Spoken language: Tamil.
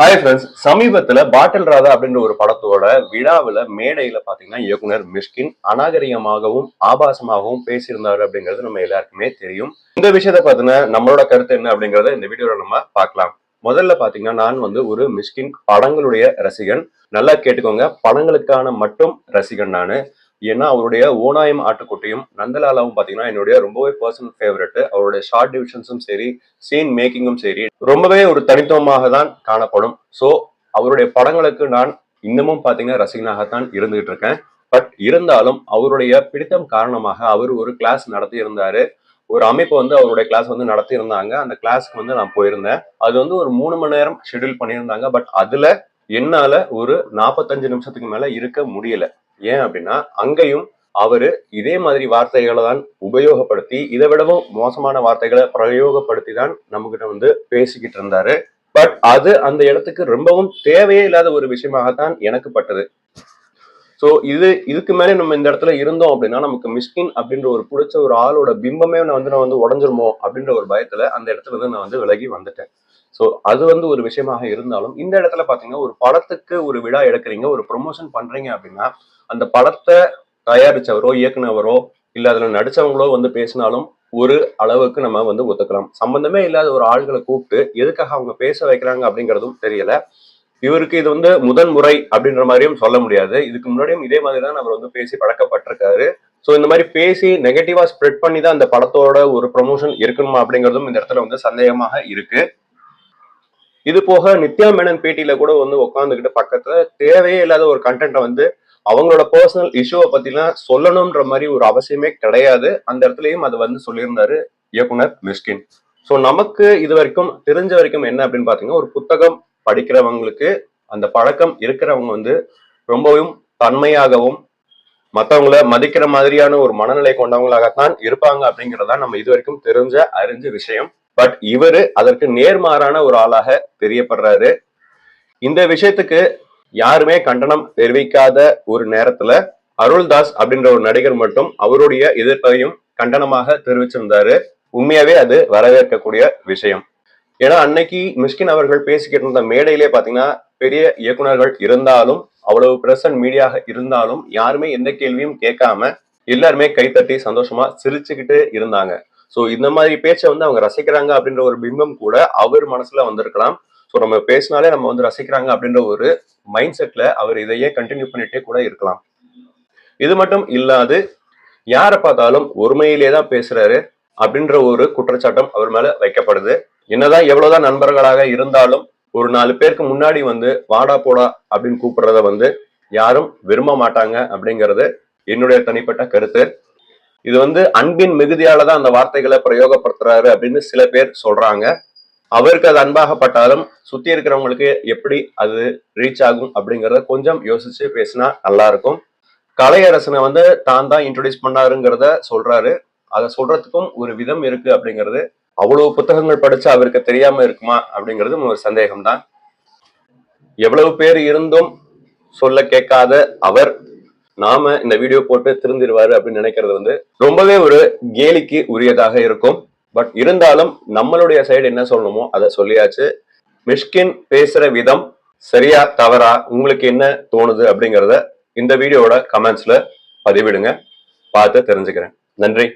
ஹாய் ஃப்ரெண்ட்ஸ் சமீபத்துல பாட்டில் ராதா அப்படின்ற ஒரு படத்தோட விழாவுல மேடையில பாத்தீங்கன்னா இயக்குனர் மிஷ்கின் அநாகரிகமாகவும் ஆபாசமாகவும் பேசியிருந்தாரு அப்படிங்கிறது நம்ம எல்லாருக்குமே தெரியும். இந்த விஷயத்த பார்த்தீங்கன்னா நம்மளோட கருத்து என்ன அப்படிங்கறத இந்த வீடியோல நம்ம பார்க்கலாம். முதல்ல பாத்தீங்கன்னா நான் வந்து ஒரு மிஷ்கின் படங்களுடைய ரசிகன். நல்லா கேட்டுக்கோங்க. படங்களுக்கான மட்டும் ரசிகன் நானு. ஏன்னா அவருடைய ஓனாயம் ஆட்டுக்குட்டியும் நந்தலாலாவும் பாத்தீங்கன்னா என்னுடைய ரொம்பவே பர்சனல் ஃபேவரட் அவருடைய ஷார்ட் டிவிஷன்ஸும் சரி சீன் மேக்கிங்கும் சரி ரொம்பவே ஒரு தனித்துவமாக தான் காணப்படும். ஸோ அவருடைய படங்களுக்கு நான் இன்னமும் பாத்தீங்கன்னா ரசிகனாகத்தான் இருந்துகிட்டு இருக்கேன் பட் இருந்தாலும் அவருடைய பிடித்தம் காரணமாக அவர் ஒரு கிளாஸ் நடத்தி இருந்தாரு ஒரு அமைப்பு வந்து அவருடைய கிளாஸ் வந்து நடத்தி இருந்தாங்க அந்த கிளாஸ்க்கு வந்து நான் போயிருந்தேன். அது வந்து ஒரு மூணு மணி நேரம் ஷெட்யூல் பண்ணியிருந்தாங்க. பட் அதுல என்னால ஒரு நாற்பத்தஞ்சு நிமிஷத்துக்கு மேல இருக்க முடியல. ஏன் அப்படின்னா அங்கேயும் அவரு இதே மாதிரி வார்த்தைகளை தான் உபயோகப்படுத்தி இதை விடவும் மோசமான வார்த்தைகளை பிரயோகப்படுத்தி தான் நம்ம கிட்ட வந்து பேசிக்கிட்டு இருந்தாரு. பட் அது அந்த இடத்துக்கு ரொம்பவும் தேவையே இல்லாத ஒரு விஷயமாகத்தான் எனக்கு பட்டது. ஸோ இது இதுக்கு மேலே நம்ம இந்த இடத்துல இருந்தோம் அப்படின்னா நமக்கு மிஸ்கின் அப்படின்ற ஒரு பிடிச்ச ஒரு ஆளோட பிம்பமே நான் வந்து நான் வந்து உடஞ்சிருமோ அப்படின்ற ஒரு பயத்துல அந்த இடத்துல இருந்து நான் வந்து விலகி வந்துட்டேன். ஸோ அது வந்து ஒரு விஷயமாக இருந்தாலும் இந்த இடத்துல பார்த்தீங்கன்னா ஒரு படத்துக்கு ஒரு விழா எடுக்கிறீங்க ஒரு ப்ரொமோஷன் பண்றீங்க அப்படின்னா அந்த படத்தை தயாரிச்சவரோ இயக்குனவரோ இல்லை அதில் நடித்தவங்களோ வந்து பேசினாலும் ஒரு அளவுக்கு நம்ம வந்து ஒத்துக்கலாம். சம்பந்தமே இல்லாத ஒரு ஆள்களை கூப்பிட்டு எதுக்காக அவங்க பேச வைக்கிறாங்க அப்படிங்கிறதும் தெரியல. இவருக்கு இது வந்து முதன் முறை அப்படின்ற மாதிரியும் சொல்ல முடியாது. இதுக்கு முன்னாடியும் இதே மாதிரி தான் அவர் வந்து பேசி பழக்கப்பட்டிருக்காரு. ஸோ இந்த மாதிரி பேசி நெகட்டிவா ஸ்ப்ரெட் பண்ணி தான் அந்த படத்தோட ஒரு ப்ரொமோஷன் இருக்கணுமா அப்படிங்கிறதும் இந்த இடத்துல வந்து சந்தேகமாக இருக்கு. இது போக நித்யா மேனன் பேட்டியில கூட வந்து உட்காந்துக்கிட்டு பக்கத்துல தேவையே இல்லாத ஒரு கண்டென்ட்டை வந்து அவங்களோட பர்சனல் இஷ்யூவை பத்திலாம் சொல்லணும்ன்ற மாதிரி ஒரு அவசியமே கிடையாது. அந்த இடத்துலயும் அதை வந்து சொல்லியிருந்தாரு இயக்குனர் மிஸ்கின். ஸோ நமக்கு இது வரைக்கும் தெரிஞ்ச வரைக்கும் என்ன அப்படின்னு பாத்தீங்கன்னா ஒரு புத்தகம் படிக்கிறவங்களுக்கு அந்த பழக்கம் இருக்கிறவங்க வந்து ரொம்பவும் தன்மையாகவும் மற்றவங்கள மதிக்கிற மாதிரியான ஒரு மனநிலை கொண்டவங்களாகத்தான் இருப்பாங்க அப்படிங்கறதா நம்ம இது வரைக்கும் தெரிஞ்ச அறிஞ்ச விஷயம். பட் இவரு அதற்கு நேர்மாறான ஒரு ஆளாக தெரியப்படுறாரு இந்த விஷயத்துக்கு யாருமே கண்டனம் தெரிவிக்காத ஒரு நேரத்துல அருள்தாஸ் அப்படின்ற ஒரு நடிகர் மட்டும் அவருடைய எதிர்ப்பையும் கண்டனமாக தெரிவிச்சிருந்தாரு. உண்மையாவே அது வரவேற்கக்கூடிய விஷயம். ஏன்னா அன்னைக்கு மிஷ்கின் அவர்கள் பேசிக்கிட்டு இருந்த மேடையிலே பாத்தீங்கன்னா பெரிய இயக்குனர்கள் இருந்தாலும் அவ்வளவு பிரசன்ட் மீடியாக இருந்தாலும் யாருமே எந்த கேள்வியும் கேட்காம எல்லாருமே கைத்தட்டி சந்தோஷமா சிரிச்சுக்கிட்டு இருந்தாங்க. சோ இந்த மாதிரி பேச்சை வந்து அவங்க ரசிக்கிறாங்க அப்படின்ற ஒரு பிம்பம் கூட அவர் மனசுல வந்திருக்கலாம். ஸோ நம்ம பேசினாலே நம்ம வந்து ரசிக்கிறாங்க அப்படின்ற ஒரு மைண்ட் செட்ல அவர் இதையே கண்டினியூ பண்ணிட்டே கூட இருக்கலாம். இது மட்டும் இல்லாது யாரை பார்த்தாலும் ஒருமையிலே தான் பேசுறாரு அப்படின்ற ஒரு குற்றச்சாட்டம் அவர் மேல வைக்கப்படுது. என்னதான் எவ்வளவுதான் நண்பர்களாக இருந்தாலும் ஒரு நாலு பேருக்கு முன்னாடி வந்து வாடா போடா அப்படின்னு கூப்பிடுறத வந்து யாரும் விரும்ப மாட்டாங்க அப்படிங்கிறது என்னுடைய தனிப்பட்ட கருத்து. இது வந்து அன்பின் மிகுதியால தான் அந்த வார்த்தைகளை பிரயோகப்படுத்துறாரு அப்படின்னு சில பேர் சொல்றாங்க. அவருக்கு அது அன்பாகப்பட்டாலும் சுத்தி இருக்கிறவங்களுக்கு எப்படி அது ரீச் ஆகும் அப்படிங்கறத கொஞ்சம் யோசிச்சு பேசினா நல்லா இருக்கும். கலையரசனை வந்து தான் தான் இன்ட்ரோடியூஸ் பண்ணாருங்கிறத சொல்றாரு. அதை சொல்றதுக்கும் ஒரு விதம் இருக்கு அப்படிங்கிறது அவ்வளவு புத்தகங்கள் படிச்சு அவருக்கு தெரியாம இருக்குமா அப்படிங்கிறது ஒரு சந்தேகம்தான். எவ்வளவு பேர் இருந்தும் சொல்ல கேட்காத அவர் நாம இந்த வீடியோ போட்டு திருந்திருவாரு அப்படின்னு நினைக்கிறது வந்து ரொம்பவே ஒரு கேலிக்கு உரியதாக இருக்கும். பட் இருந்தாலும் நம்மளுடைய சைடு என்ன சொல்லணுமோ அதை சொல்லியாச்சு. மிஷ்கின் பேசுற விதம் சரியா தவறா உங்களுக்கு என்ன தோணுது அப்படிங்கிறத இந்த வீடியோவோட கமெண்ட்ஸ்ல பதிவிடுங்க. பார்த்து தெரிஞ்சுக்கிறேன். நன்றி.